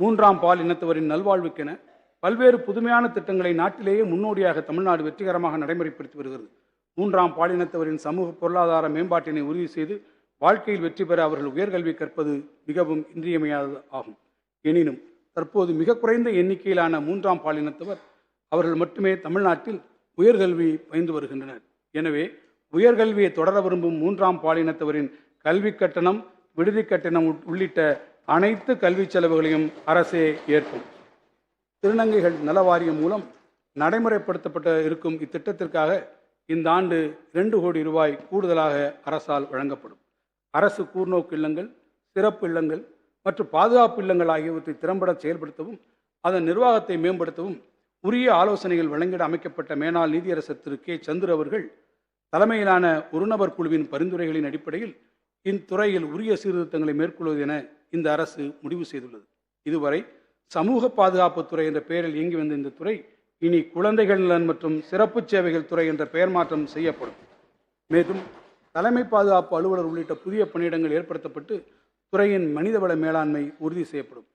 மூன்றாம் பால் இனத்தவரின் நல்வாழ்வுக்கென பல்வேறு புதுமையான திட்டங்களை நாட்டிலேயே முன்னோடியாக தமிழ்நாடு வெற்றிகரமாக நடைமுறைப்படுத்தி வருகிறது. மூன்றாம் பாலினத்தவரின் சமூக பொருளாதார மேம்பாட்டினை உறுதி செய்து வாழ்க்கையில் வெற்றி பெற அவர்கள் உயர்கல்வி கற்பது மிகவும் இன்றியமையாதது ஆகும். எனினும் தற்போது மிக குறைந்த எண்ணிக்கையிலான மூன்றாம் பாலினத்தவர் அவர்கள் மட்டுமே தமிழ்நாட்டில் உயர்கல்வி பயின்று வருகின்றனர். எனவே உயர்கல்வியை தொடர விரும்பும் மூன்றாம் பாலினத்தவரின் கல்வி கட்டணம் விடுதி கட்டணம் உட்- உள்ளிட்ட அனைத்து கல்வி செலவுகளையும் அரசே ஏற்கும் திருநங்கைகள் நல வாரியம் மூலம் நடைமுறைப்படுத்தப்பட்ட இருக்கும் இத்திட்டத்திற்காக இந்த ஆண்டு இரண்டு கோடி ரூபாய் கூடுதலாக அரசால் வழங்கப்படும். அரசு கூர்நோக்கு இல்லங்கள் சிறப்பு இல்லங்கள் மற்றும் பாதுகாப்பு இல்லங்கள் ஆகியவற்றை திறம்பட செயல்படுத்தவும் அதன் நிர்வாகத்தை மேம்படுத்தவும் உரிய ஆலோசனைகள் வழங்கிட அமைக்கப்பட்ட மேனாள் நீதியரசர் திரு கே. சந்துர் அவர்கள் தலைமையிலான ஒருநபர் குழுவின் பரிந்துரைகளின் அடிப்படையில் இத்துறையில் உரிய சீர்திருத்தங்களை மேற்கொள்வது என இந்த அரசு முடிவு செய்துள்ளது. இதுவரை சமூக பாதுகாப்பு துறை என்ற பெயரில் இயங்கி வந்த இந்த துறை இனி குழந்தைகள் நலன் மற்றும் சிறப்பு சேவைகள் துறை என்ற பெயர் மாற்றம் செய்யப்படும். மேலும் தலைமை பாதுகாப்பு அலுவலர் உள்ளிட்ட புதிய பணியிடங்கள் ஏற்படுத்தப்பட்டு துறையின் மனிதவள மேலாண்மை உறுதி செய்யப்படும்.